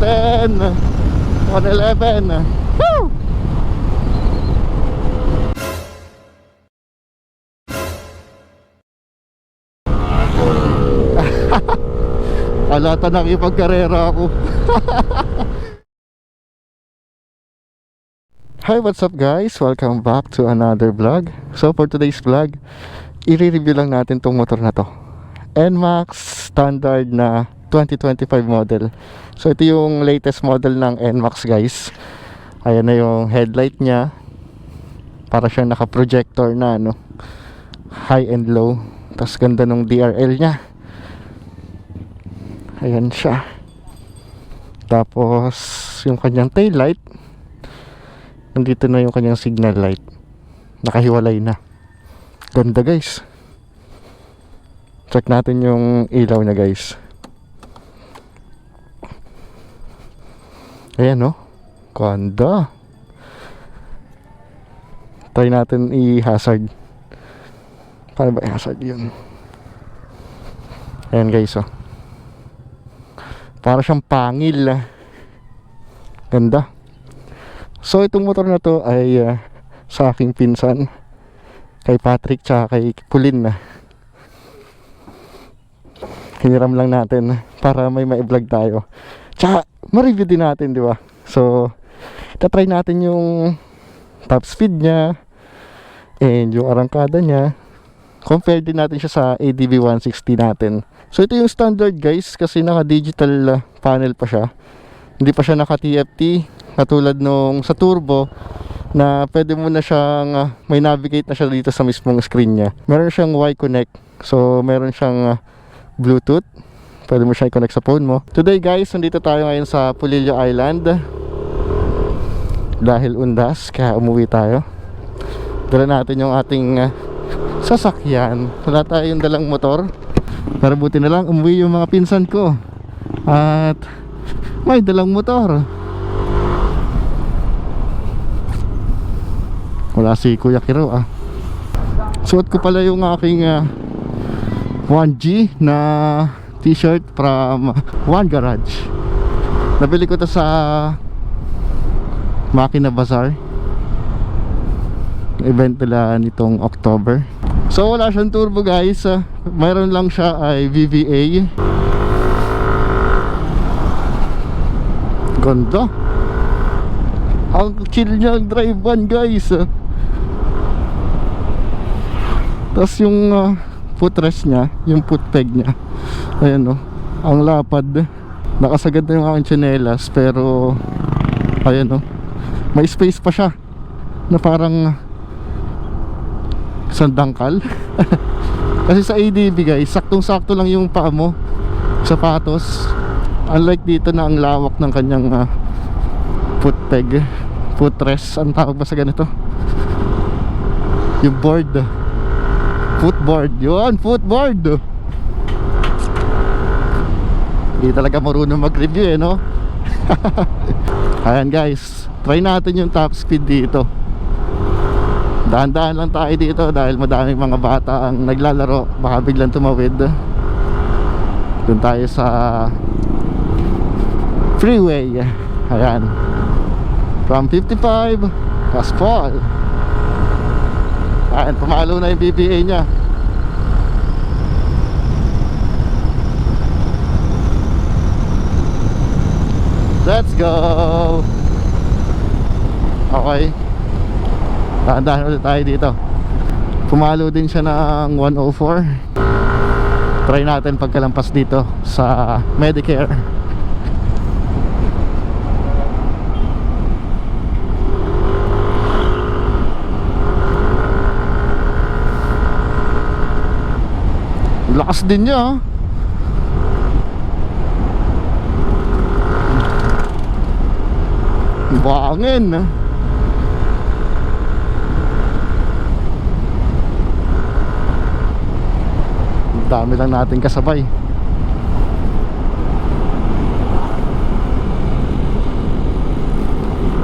110 111 Woo! Alata nang ipagkarera ako Hi, what's up guys? Welcome back to another vlog. So for today's vlog, i-review lang natin tong motor na to. NMAX standard na 2025 model. So ito yung latest model ng NMAX guys. Ayan na yung headlight niya. Para siyang naka-projector na ano. High and low. Tapos ganda nung DRL niya. Ayan siya. Tapos yung kanyang tail light nandito na yung kanyang signal light nakahiwalay na ganda guys check natin yung ilaw niya guys ayan no? Ganda try natin i-hazard. Paano ba i-hazard yun? Ayan guys oh. Para siyang pangil ah. ganda. So itong motor na to ay uh, sa aking pinsan. Kay Patrick tsaka kay Pulin na. Hiniram lang natin para may ma-vlog tayo. Tsaka ma-review din natin, di ba? So, tatry natin yung top speed niya and yung arangkada niya. Compare din natin siya sa ADV 160 natin. So ito yung standard guys kasi naka-digital panel pa siya. Hindi pa siya naka-TFT katulad nung sa turbo na pwede mo na siyang uh, may navigate na siya dito sa mismong screen niya. Meron siyang Y-Connect. So meron siyang uh, Bluetooth. Pwede mo siya i-connect sa phone mo. Today guys, nandito tayo ngayon sa Pulillo Island. Dahil undas, kaya umuwi tayo. Dala natin yung ating uh, sasakyan. Wala tayong dalang motor. Pero buti na lang, umuwi yung mga pinsan ko. At may dalang motor. Wala si Kuya Kiro ah. Suot ko pala yung aking ah, 1G na t-shirt from One Garage. Nabili ko to sa Makina Bazaar. Event nila nitong October. So wala siyang turbo guys. ah. mayroon lang siya ay VVA. Ganda. Ang chill niya ang drive one guys. ah. Tapos yung uh, footrest niya, yung foot peg niya. Ayan oh. Ang lapad. Nakasagad na yung aking tsinelas pero ayan oh. May space pa siya na parang sandangkal. Kasi sa ADB guys, saktong-sakto lang yung paa mo. Sapatos. Unlike dito na ang lawak ng kanyang uh, foot peg. Footrest. Ang tawag ba sa ganito? Yung board. Footboard. Yun, footboard. Hindi talaga marunong mag-review eh, no? Ayan guys, try natin yung top speed dito. Dahan-dahan lang tayo dito dahil madaming mga bata ang naglalaro. Baka biglang tumawid. Doon tayo sa freeway. Ayan. From 55, Gaspol. Ayan, pumalo na yung BBA niya. Let's go! Okay. Dahan-dahan ulit tayo dito. Pumalo din siya ng 104. Try natin pagkalampas dito sa Medicare. Lakas din niya ah. Bangin ah. Dami lang natin kasabay.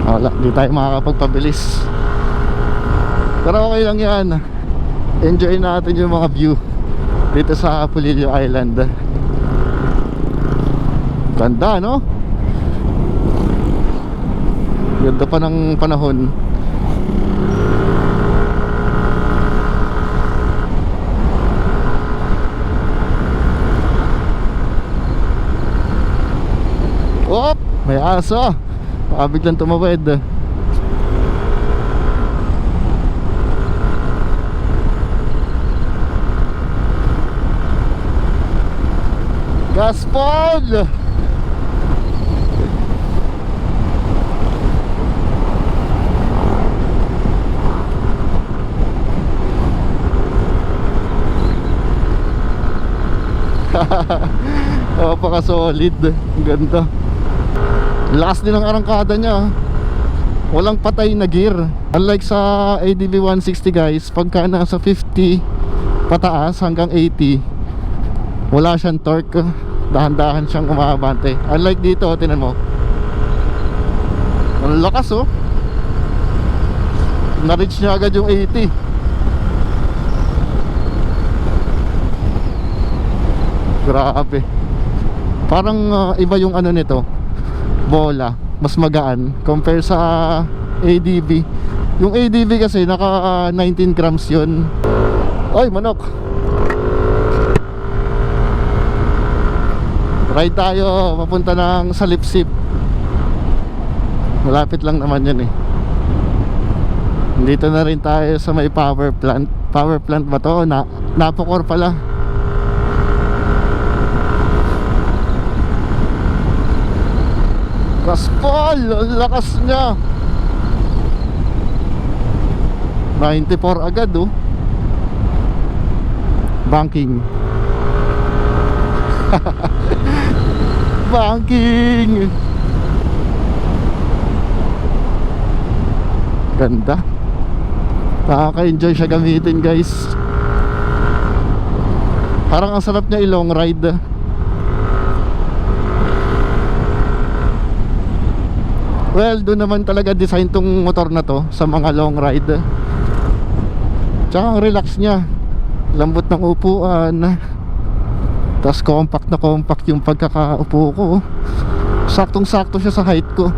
Wala, di tayo makakapagpabilis. Pero okay lang yan. Enjoy natin yung mga view dito sa Pulillo Island. Ganda, no? Ganda pa ng panahon. Op! May aso! Baka biglang tumawid. Gaspol! Napaka solid. Ganda. Lakas din ang arangkada niya. ah. Walang patay na gear. Unlike sa ADV 160 guys, pagka nasa 50 pataas hanggang 80, wala siyang torque. Dahan-dahan siyang umabante. Unlike dito, tinan mo. Ang lakas oh. Na-reach niya agad yung 80. Grabe. Parang ah, iba yung ano nito. Bola. Mas magaan compare sa ADV. Yung ADV kasi naka ah, 19 grams yun. Oy, manok. Ride tayo papunta ng Salipsip. Malapit lang naman yan eh. Dito na rin tayo sa may power plant. Power plant ba to? Na, Napocor pala. Gaspol! Ang lakas niya! 94 agad oh. Banking. Banking! Ganda. Nakaka-enjoy siya gamitin guys. Parang ang sarap niya i-long ride. Well, doon naman talaga design tong motor na to sa mga long ride. Tsaka ang relax niya. Lambot ng upuan. Tapos compact na compact yung pagkakaupo ko. Saktong sakto siya sa height ko.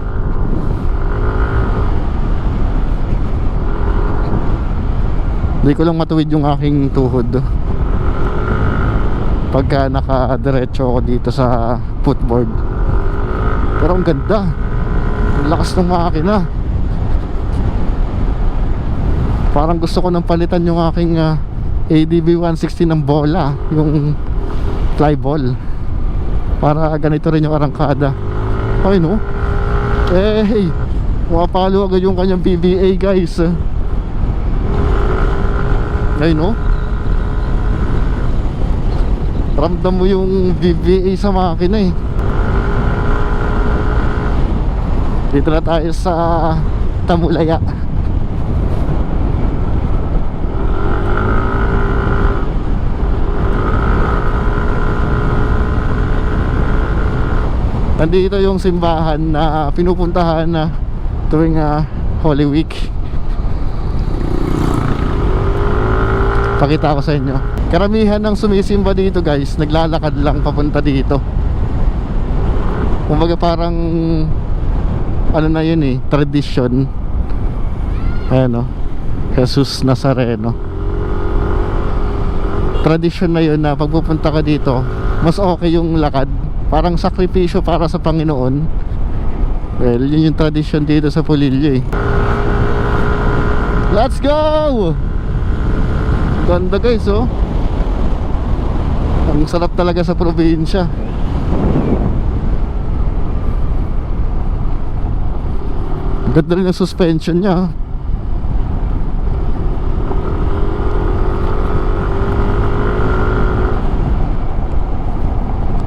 Hindi ko lang matuwid yung aking tuhod. Pagka nakadiretso ako dito sa footboard. Pero ang ganda. Lakas ng makina. Parang gusto ko nang palitan yung aking ah, ADB 160 ng bola, yung fly ball. Para ganito rin yung arangkada. Ay no. Eh, hey, mapalo agad yung kanyang PBA guys. Ay no. Ramdam mo yung BBA sa makina eh. Dito na tayo sa Tamulaya. Nandito yung simbahan na pinupuntahan na tuwing ah, Holy Week. Pakita ko sa inyo. Karamihan ng sumisimba dito guys, naglalakad lang papunta dito. Kumbaga parang ano na yun eh, tradition. Ayan o. Jesus Nazareno. Tradition na yun na pagpupunta ka dito, mas okay yung lakad. Parang sakripisyo para sa Panginoon. Well, yun yung tradition dito sa Pulilio eh. Let's go! Ganda guys oh. Ang sarap talaga sa probinsya. Ganda rin ang suspension niya.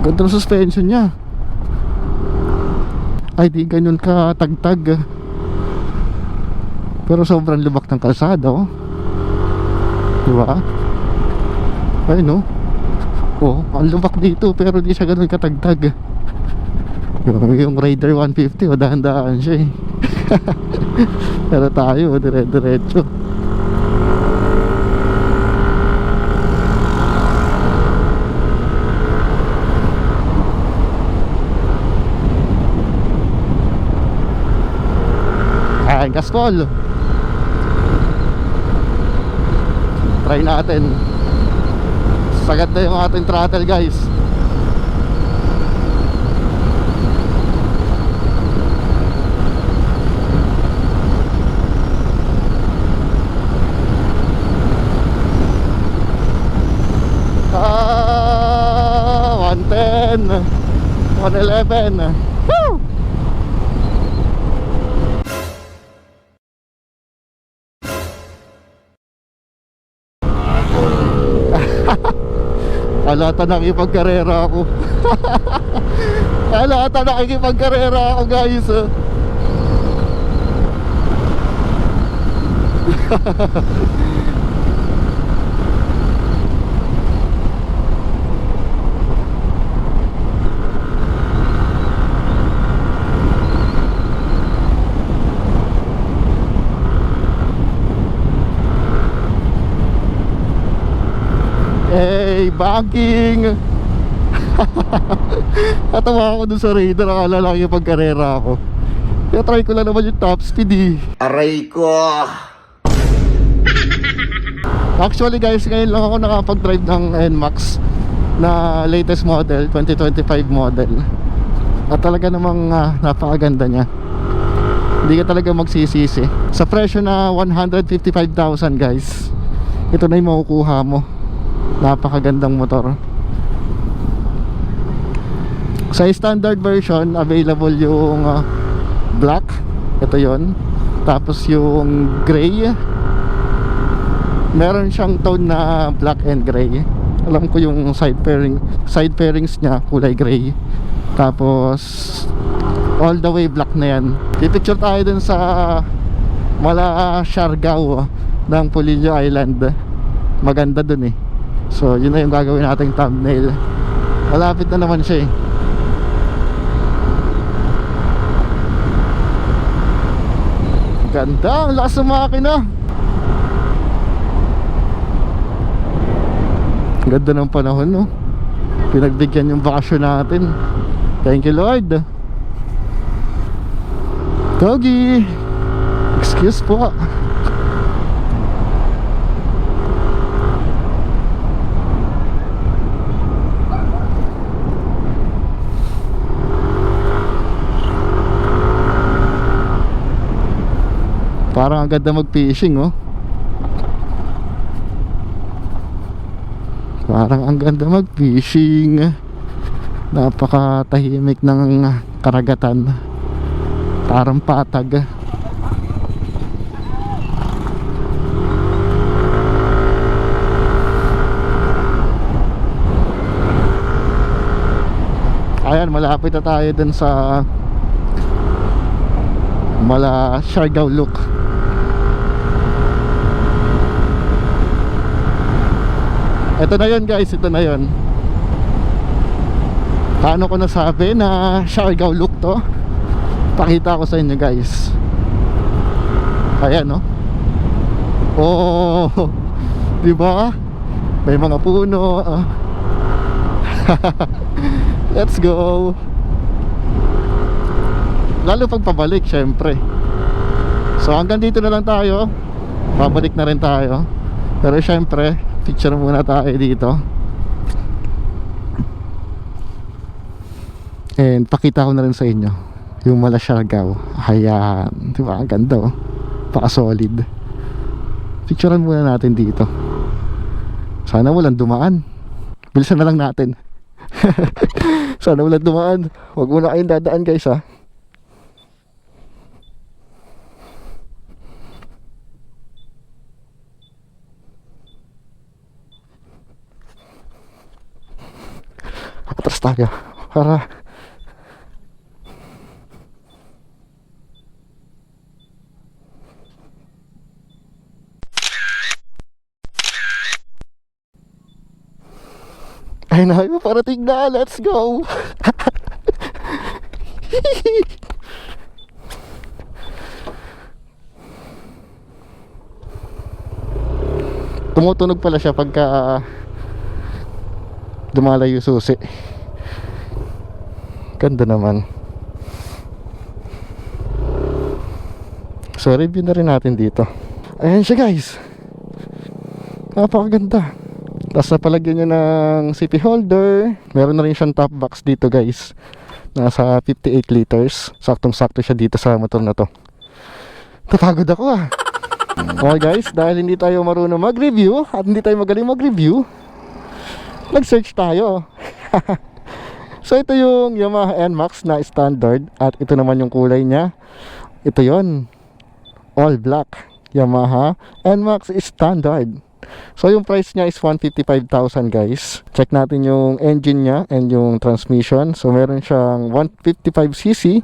Ganda ng suspension niya. Ay, di ganun ka tagtag. Pero sobrang lubak ng kalsada, oh. Di ba? Ay, no? Oh, ang lubak dito pero di siya ganun katagtag. Yung, Raider 150, oh, dahan-dahan siya eh. pero tayo, dire-diretso. Ayan, gaspol. Try natin. Sagad na yung ating throttle guys. Ah, 110 111 Woo! Alata nakikipagkarera ako. Alata nakikipagkarera ako guys ah. Banking! Natawa ako dun sa radar, akala lang yung pagkarera ako. Kaya try ko lang naman yung top speed eh. Aray ko! Actually guys, ngayon lang ako nakapag-drive ng NMAX na latest model, 2025 model. At talaga namang ah, napakaganda niya. Hindi ka talaga magsisisi. Sa presyo na 155,000 guys, ito na yung makukuha mo. Napakagandang motor. Sa standard version, available yung ah, black. Ito yon Tapos yung gray. Meron siyang tone na black and gray. Alam ko yung side fairing side fairings niya kulay gray. Tapos all the way black na yan. Pipicture tayo dun sa mala Siargao ng Polillo Island. Maganda dun eh so yun na yung gagawin nating thumbnail malapit na naman siya eh ganda ang lakas ng makina Ganda ng panahon, no? Pinagbigyan yung bakasyon natin. Thank you, Lord. Doggy! Excuse po. Parang ang ganda mag-fishing, oh. Parang ang ganda mag-fishing. Napakatahimik ng karagatan. Parang patag. Ayan, malapit na tayo dun sa Mala Siargao Look. Ito na yun guys, ito na yun. Paano ko nasabi na Siargao look to? Pakita ko sa inyo guys. Ayan no? Oh di ba? May mga puno. Let's go. Lalo pag pabalik syempre. So hanggang dito na lang tayo. Pabalik na rin tayo. Pero syempre picture muna tayo dito. And pakita ko na rin sa inyo yung mala Siargao ayan diba ang ganda oh. Paka solid picturean muna natin dito. Sana walang dumaan. Bilisan na lang natin. Sana walang dumaan. Wag muna kayong dadaan guys ha atras tayo para. Ay na parating na. Let's go. Tumutunog pala siya pagka dumalayo yung susi ganda naman So review na rin natin dito. Ayan siya guys. Napakaganda. Tapos napalagyan niya ng CP holder. Meron na rin siyang top box dito guys. Nasa 58 liters. Saktong-sakto siya dito sa motor na to. Napagod ako ah. Okay guys, dahil hindi tayo marunong mag-review at hindi tayo magaling mag-review, nag-search tayo. so ito yung Yamaha NMAX na standard at ito naman yung kulay niya. Ito yon all black Yamaha NMAX standard. So yung price niya is 155,000 guys. Check natin yung engine niya and yung transmission. So meron siyang 155cc,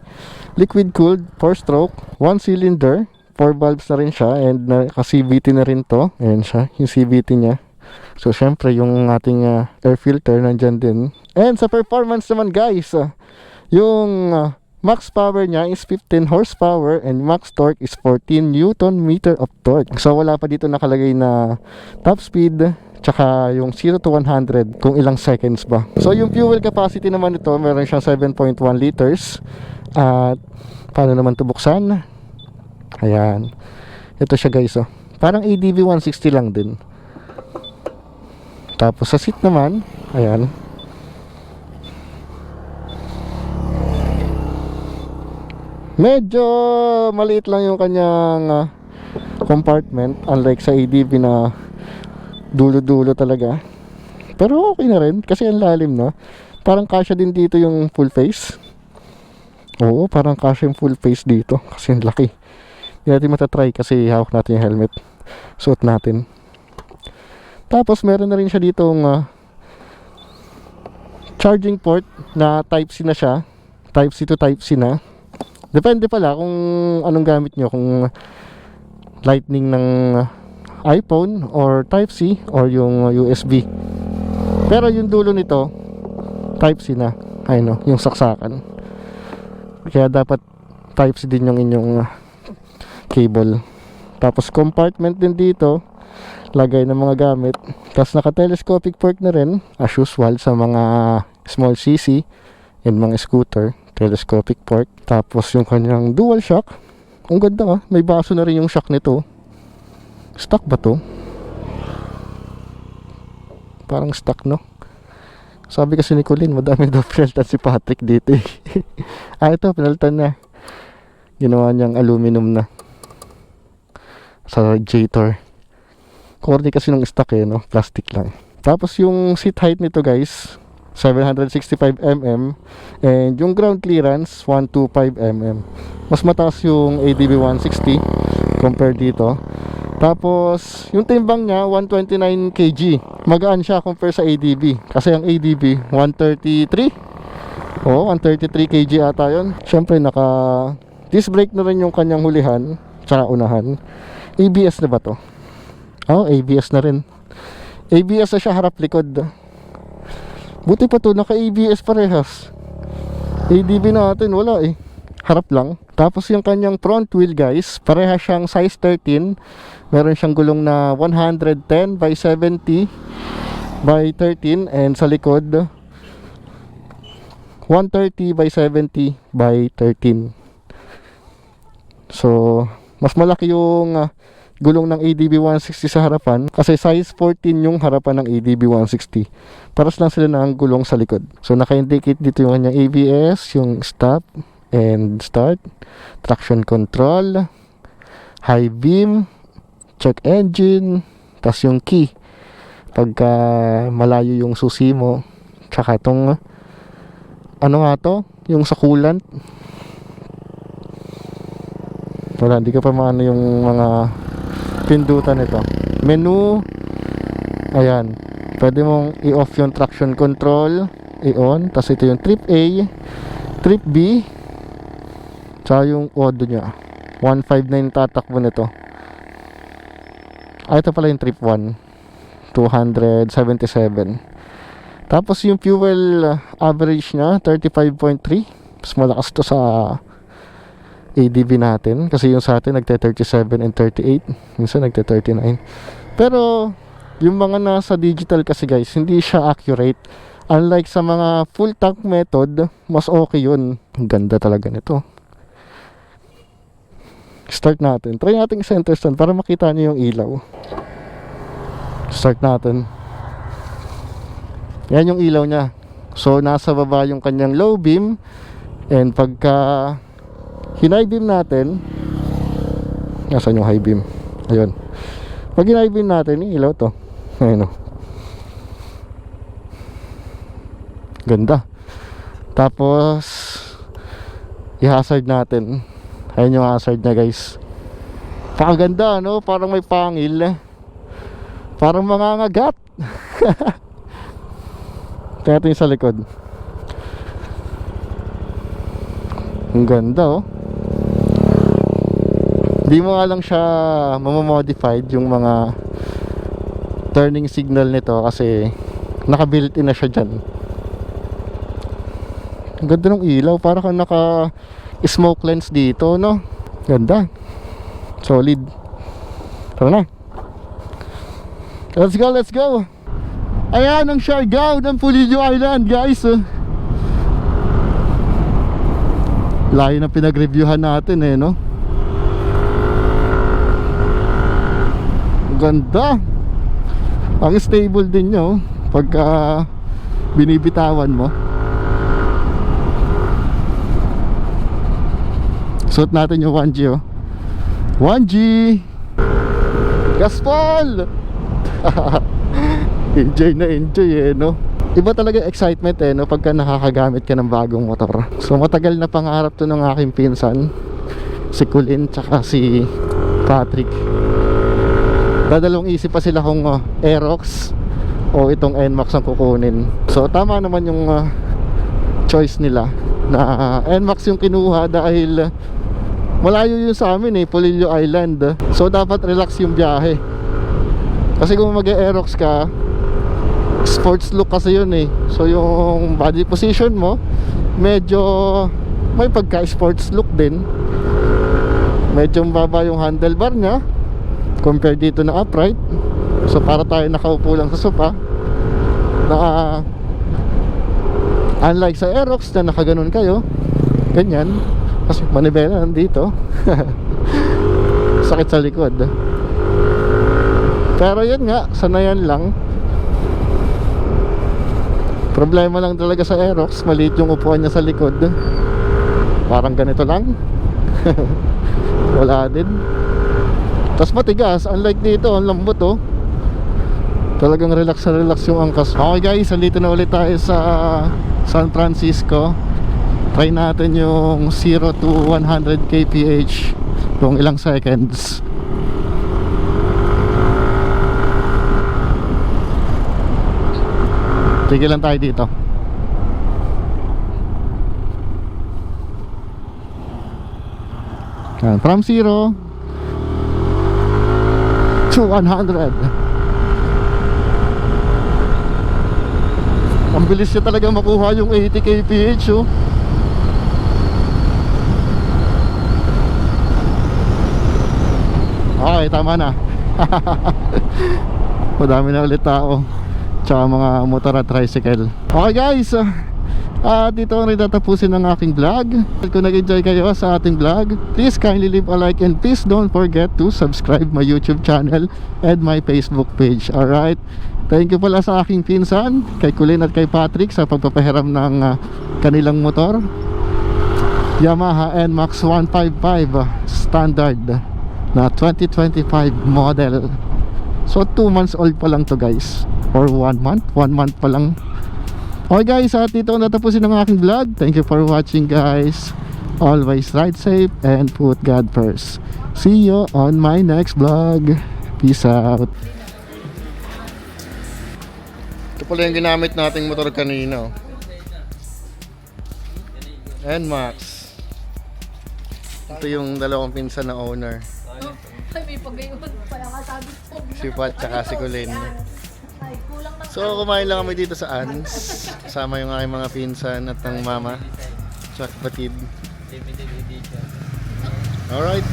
liquid cooled, 4 stroke, 1 cylinder, 4 valves na rin siya and naka-CVT na rin to. Ayan siya, yung CVT niya. So syempre yung ating uh, air filter nandyan din. And sa performance naman guys, uh, yung uh, max power niya is 15 horsepower and max torque is 14 newton meter of torque. So wala pa dito nakalagay na top speed tsaka yung 0 to 100 kung ilang seconds ba. So yung fuel capacity naman ito, meron siyang 7.1 liters. At paano naman ito buksan? Ayan. Ito siya guys oh. Parang ADV 160 lang din. Tapos sa seat naman, ayan. Medyo maliit lang yung kanyang ah, compartment unlike sa ADV na dulo-dulo talaga. Pero okay na rin kasi ang lalim no. Parang kasya din dito yung full face. Oo, parang kasya yung full face dito kasi ang laki. Hindi natin matatry kasi hawak natin yung helmet. Suot natin. Tapos meron na rin siya ditong ah, charging port na type C na siya. Type C to type C na. Depende pala kung anong gamit nyo. Kung lightning ng iPhone or type C or yung USB. Pero yung dulo nito type C na. Ay no, yung saksakan. Kaya dapat type C din yung inyong ah, cable. Tapos compartment din dito, lagay ng mga gamit. Tapos naka-telescopic port na rin, as usual sa mga small CC and mga scooter, telescopic port. Tapos yung kanyang dual shock, ang ganda nga, may baso na rin yung shock nito. Stock ba to? Parang stock no? Sabi kasi ni Colin, madami daw pinaltan si Patrick dito eh. ah, ito, pinaltan na. Ginawa niyang aluminum na sa radiator. Corny kasi ng stock eh, no? Plastic lang. Tapos yung seat height nito guys, 765mm and yung ground clearance 125mm. Mas mataas yung ADB 160 compare dito. Tapos yung timbang niya 129 kg. Magaan siya compare sa ADB kasi ang ADB 133. Oh, 133 kg ata 'yon. Syempre naka disc brake na rin yung kanyang hulihan tsaka unahan. ABS na ba to? Oh, ABS na rin. ABS na siya harap likod. Buti pa to, naka-ABS parehas. ADB natin, wala eh. Harap lang. Tapos yung kanyang front wheel guys, parehas siyang size 13. Meron siyang gulong na 110 by 70 by 13 and sa likod 130 by 70 by 13. So, mas malaki yung uh, gulong ng ADB 160 sa harapan kasi size 14 yung harapan ng ADB 160 paras lang sila ng gulong sa likod. So naka-indicate dito yung kanyang ABS yung stop and start traction control high beam check engine tas yung key. Pagka malayo yung susi mo tsaka itong ano nga to yung sa coolant wala hindi ka pa maano yung mga pindutan nito. Menu. Ayan. Pwede mong i-off yung traction control. I-on. Tapos ito yung trip A trip B tsaka yung odo nya 159 tatakbo nito. Ah ito pala yung trip 1 277 tapos yung fuel average nya 35.3 mas malakas to sa ADB natin kasi yung sa atin nagte 37 and 38 minsan nagte 39 pero yung mga nasa digital kasi guys hindi siya accurate unlike sa mga full tank method mas okay yun ang ganda talaga nito Start natin. Try natin center stand para makita niyo yung ilaw. Start natin. Yan yung ilaw niya. So, nasa baba yung kanyang low beam. And pagka hinay beam natin, Nasaan yung high beam? Ayun. Pag high beam natin, yung ilaw to. Ayun o. Ganda. Tapos, i-hazard natin. Ayun yung hazard niya guys. Pakaganda no? Parang may pangil. Parang mangangagat. Tingnan natin sa likod. Ang ganda oh. Di mo nga lang siya mamamodified yung mga turning signal nito kasi naka-built in na siya dyan. Ang ganda ng ilaw, para kang naka smoke lens dito, no? Ganda. Solid. Tara na. Let's go, let's go. Ayan ang Siargao ng Pulillo Island, guys. Layo na pinag-reviewhan natin eh, no? Ganda. Ang stable din nyo pagka binibitawan mo. Suot natin yung 1G oh. 1G! Gaspol! enjoy na enjoy eh no. Iba talaga excitement eh no pagka nakakagamit ka ng bagong motor. So matagal na pangarap to ng aking pinsan si Kulin tsaka si Patrick. Dadalawang isip pa sila kung uh, Aerox o itong NMAX ang kukunin. So tama naman yung uh, choice nila na uh, NMAX yung kinuha dahil uh, malayo yun sa amin eh, Polillo Island. So dapat relax yung biyahe. Kasi kung mag-Aerox ka, sports look kasi yun eh. So yung body position mo, medyo may pagka-sports look din. Medyo mababa yung handlebar niya compare dito na upright. So para tayo nakaupo lang sa sofa. Na unlike sa Aerox na nakaganon kayo, ganyan. Kasi manibela nandito. Sakit sa likod. Pero yun nga, sanayan lang. Problema lang talaga sa Aerox, maliit yung upuan niya sa likod. Parang ganito lang. Wala din. Tapos matigas, unlike dito, ang lambot oh. Talagang relax na relax yung angkas. Okay guys, andito na ulit tayo sa San Francisco. Try natin yung 0 to 100 kph kung ilang seconds. Tigil lang tayo dito. From 0 to 100 Ang bilis niya talaga makuha yung 80 kph oh. Okay, tama na. Madami na ulit tao. Tsaka mga motor at tricycle. Okay guys at dito ang rin tatapusin ng aking vlog. Kung nag-enjoy kayo sa ating vlog Please kindly leave a like and please don't forget to subscribe my YouTube channel And my Facebook page. Alright? Thank you pala sa aking pinsan Kay Kulin at kay Patrick Sa pagpapahiram ng ah, kanilang motor. Yamaha NMAX 155 ah, Standard Na 2025 model. So 2 months old pa lang to guys. Or 1 month? 1 month pa lang Okay guys, at dito ko natapusin ang aking vlog. Thank you for watching guys. Always ride safe and put God first. See you on my next vlog. Peace out. Ito pala yung ginamit nating motor kanina. And Max. Ito yung dalawang pinsan na owner. Ay, may pagayon. Kaya nga sabi ko. Si Pat tsaka si Colin. So kumain lang kami dito sa Ans Kasama yung aking mga pinsan at ng mama. Tsaka kapatid Alright